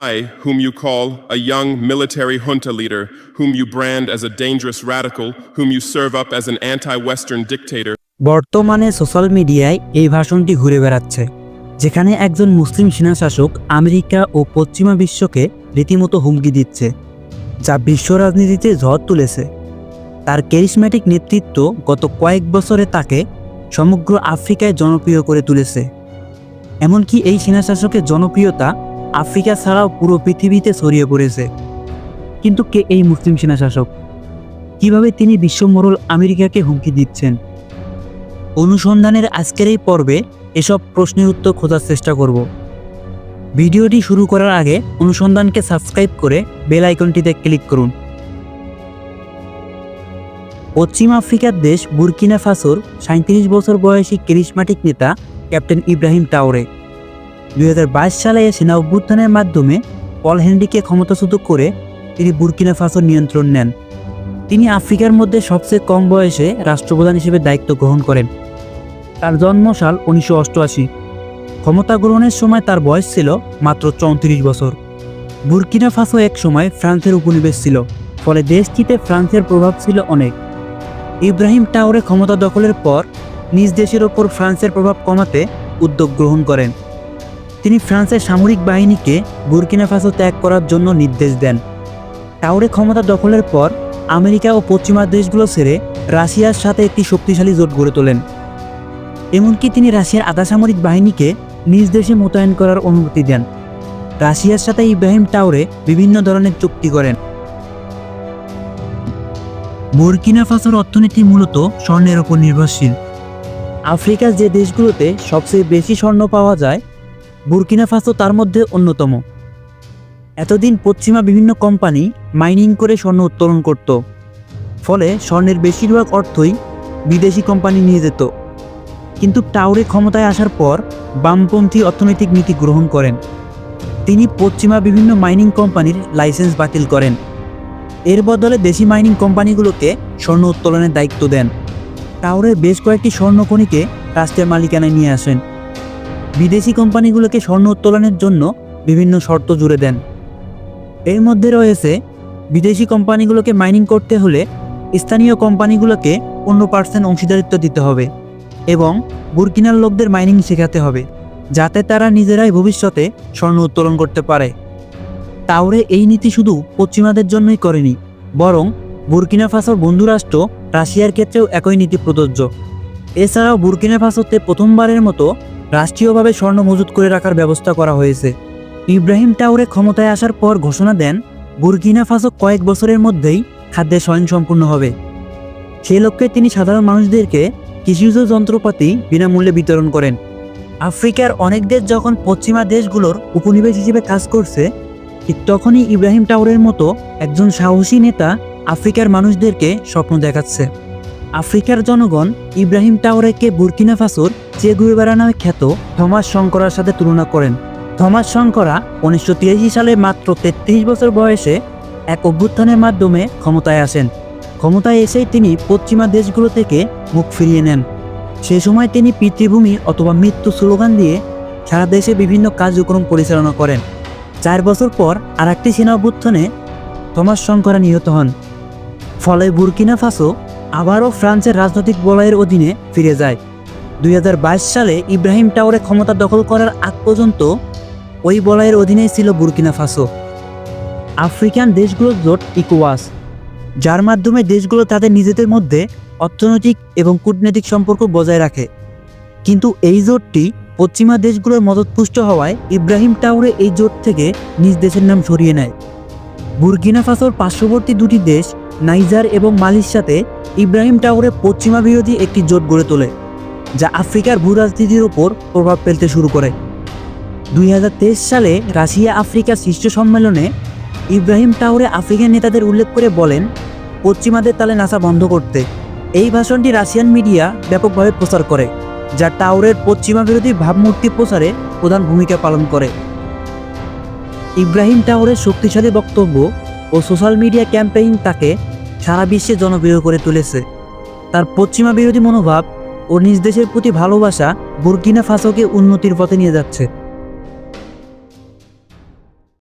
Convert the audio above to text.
I, whom you call a young military junta leader, whom you brand as a dangerous radical, whom you serve up as an anti Western dictator, বর্তমানে social মিডিয়ায় এই ভাষণটি ঘুরে বেড়াচ্ছে যেখানে একজন মুসলিম সেনাশাসক America ও পশ্চিমা বিশ্বকে রীতিমতো হুমকি দিচ্ছে যা বিশ্ব রাজনীতিতে ঝড় তুলেছে। তার ক্যারিসম্যাটিক নেতৃত্ব গত কয়েক বছরে তাকে সমগ্র আফ্রিকায় জনপ্রিয় করে তুলেছে। এমনকি এই সেনাশাসকের জনপ্রিয়তা আফ্রিকা ছাড়াও পুরো পৃথিবীতে ছড়িয়ে পড়েছে। কিন্তু কে এই মুসলিম সেনাশাসক? কীভাবে তিনি বিশ্ব বিশ্বমোড়ল আমেরিকাকে হুমকি দিচ্ছেন? অনুসন্ধানের আজকের এই পর্বে এসব প্রশ্নের উত্তর খোঁজার চেষ্টা করব। ভিডিওটি শুরু করার আগে অনুসন্ধানকে সাবস্ক্রাইব করে বেল আইকনটিতে ক্লিক করুন। পশ্চিম আফ্রিকার দেশ বুরকিনা ফাসোর সাঁত্রিশ বছর বয়সী ক্যারিসমাটিক নেতা ক্যাপ্টেন ইব্রাহিম টাওরে দুই হাজার বাইশ সালে সেনা অভ্যুত্থানের মাধ্যমে পল হেনরিকে ক্ষমতাচ্যুত করে তিনি বুর্কিনা ফাসোর নিয়ন্ত্রণ নেন। তিনি আফ্রিকার মধ্যে সবচেয়ে কম বয়সে রাষ্ট্রপ্রধান হিসেবে দায়িত্ব গ্রহণ করেন। তার জন্মসাল উনিশশো অষ্টআশি। ক্ষমতা গ্রহণের সময় তার বয়স ছিল মাত্র চৌত্রিশ বছর। বুরকিনা ফাসো এক সময় ফ্রান্সের উপনিবেশ ছিল, ফলে দেশটিতে ফ্রান্সের প্রভাব ছিল অনেক। ইব্রাহিম টাওরে ক্ষমতা দখলের পর নিজ দেশের ওপর ফ্রান্সের প্রভাব কমাতে উদ্যোগ গ্রহণ করেন। তিনি ফ্রান্সের সামরিক বাহিনীকে বুরকিনা ফাসো ত্যাগ করার জন্য নির্দেশ দেন। টাওরে ক্ষমতা দখলের পর আমেরিকা ও পশ্চিমা দেশগুলো ছেড়ে রাশিয়ার সাথে একটি শক্তিশালী জোট গড়ে তোলেন। এমনকি তিনি রাশিয়ার আধা সামরিক বাহিনীকে নিজ দেশে মোতায়েন করার অনুমতি দেন। রাশিয়ার সাথে ইব্রাহিম টাওরে বিভিন্ন ধরনের চুক্তি করেন। বুরকিনা ফাসোর অর্থনীতি মূলত স্বর্ণের ওপর নির্ভরশীল। আফ্রিকার যে দেশগুলোতে সবচেয়ে বেশি স্বর্ণ পাওয়া যায় বুরকিনা ফাসো তার মধ্যে অন্যতম। এতদিন পশ্চিমা বিভিন্ন কোম্পানি মাইনিং করে স্বর্ণ উত্তোলন করত। ফলে স্বর্ণের বেশিরভাগ অর্থই বিদেশি কোম্পানি নিয়ে যেত। কিন্তু টাউরে ক্ষমতায় আসার পর বামপন্থী অর্থনৈতিক নীতি গ্রহণ করেন। তিনি পশ্চিমা বিভিন্ন মাইনিং কোম্পানির লাইসেন্স বাতিল করেন। এর বদলে দেশি মাইনিং কোম্পানিগুলোকে স্বর্ণ উত্তোলনের দায়িত্ব দেন। টাউরের বেশ কয়েকটি স্বর্ণখনিকে রাষ্ট্রের মালিকানায় নিয়ে আসেন। বিদেশি কোম্পানিগুলোকে স্বর্ণ উত্তোলনের জন্য বিভিন্ন শর্ত জুড়ে দেন। এর মধ্যে রয়েছে, বিদেশি কোম্পানিগুলোকে মাইনিং করতে হলে স্থানীয় কোম্পানিগুলোকে পনেরো পার্সেন্ট অংশীদারিত্ব দিতে হবে এবং বুরকিনার লোকদের মাইনিং শেখাতে হবে, যাতে তারা নিজেরাই ভবিষ্যতে স্বর্ণ উত্তোলন করতে পারে। তাওরে এই নীতি শুধু পশ্চিমাদের জন্যই করেনি, বরং বুরকিনা ফাসোর বন্ধুরাষ্ট্র রাশিয়ার ক্ষেত্রেও একই নীতি প্রযোজ্য। এছাড়াও বুরকিনা ফাসোতে প্রথমবারের মতো রাষ্ট্রীয়ভাবে স্বর্ণ মজুত করে রাখার ব্যবস্থা করা হয়েছে। ইব্রাহিম টাউরে ক্ষমতায় আসার পর ঘোষণা দেন, বুরকিনা ফাসো কয়েক বছরের মধ্যেই খাদ্যে স্বয়ংসম্পূর্ণ হবে। সেই লক্ষ্যে তিনি সাধারণ মানুষদেরকে কৃষিজ যন্ত্রপাতি বিনামূল্যে বিতরণ করেন। আফ্রিকার অনেক দেশ যখন পশ্চিমা দেশগুলোর উপনিবেশ হিসেবে কাজ করছে, ঠিক তখনই ইব্রাহিম টাউরের মতো একজন সাহসী নেতা আফ্রিকার মানুষদেরকে স্বপ্ন দেখাচ্ছে। আফ্রিকার জনগণ ইব্রাহিম টাওরেকে বুরকিনা ফাসোর চে গুয়েবারা নামে খ্যাত থমাস শঙ্করার সাথে তুলনা করেন। থমাস শঙ্করা উনিশশো তিরাশি সালে মাত্র তেত্রিশ বছর বয়সে এক অভ্যুত্থানের মাধ্যমে ক্ষমতায় আসেন। ক্ষমতায় এসেই তিনি পশ্চিমা দেশগুলো থেকে মুখ ফিরিয়ে নেন। সে সময় তিনি পিতৃভূমি অথবা মৃত্যু স্লোগান দিয়ে সারা দেশে বিভিন্ন কার্যক্রম পরিচালনা করেন। চার বছর পর আর একটি সেনা অভ্যুত্থানে থমাস শঙ্করা নিহত হন। ফলে বুরকিনা ফাসো আবারও ফ্রান্সের রাজনৈতিক বলয়ের অধীনে ফিরে যায়। দুই হাজার বাইশ সালে ইব্রাহিম টাওরে ক্ষমতা দখল করার আগ পর্যন্ত ওই বলয়ের অধীনেই ছিল বুরকিনা ফাসো। আফ্রিকান দেশগুলোর জোট ইকোয়াস, যার মাধ্যমে দেশগুলো তাদের নিজেদের মধ্যে অর্থনৈতিক এবং কূটনৈতিক সম্পর্ক বজায় রাখে। কিন্তু এই জোটটি পশ্চিমা দেশগুলোর মদতপুষ্ট হওয়ায় ইব্রাহিম টাউরে এই জোট থেকে নিজ দেশের নাম সরিয়ে নেয়। বুরকিনা ফাসোর পার্শ্ববর্তী দুটি দেশ নাইজার এবং মালির সাথে ইব্রাহিম টাউরে পশ্চিমা বিরোধী একটি জোট গড়ে তোলে, যা আফ্রিকার ভূ রাজনীতির ওপর প্রভাব ফেলতে শুরু করে। দুই হাজার তেইশ সালে রাশিয়া আফ্রিকা শীর্ষ সম্মেলনে ইব্রাহিম টাউরে আফ্রিকান নেতাদের উল্লেখ করে বলেন, পশ্চিমাদের তালে নাসা বন্ধ করতে। এই ভাষণটি রাশিয়ান মিডিয়া ব্যাপকভাবে প্রচার করে, যা টাউরের পশ্চিমা বিরোধী ভাবমূর্তি প্রচারে প্রধান ভূমিকা পালন করে। ইব্রাহিম টাউরের শক্তিশালী বক্তব্য ও সোশ্যাল মিডিয়া ক্যাম্পেইন তাকে সারা বিশ্বে জনপ্রিয় করে তুলেছে। তার পশ্চিমা বিরোধী মনোভাব ও নিজ দেশের প্রতি ভালোবাসা বুর্কিনা ফাসোকে উন্নতির পথে নিয়ে যাচ্ছে।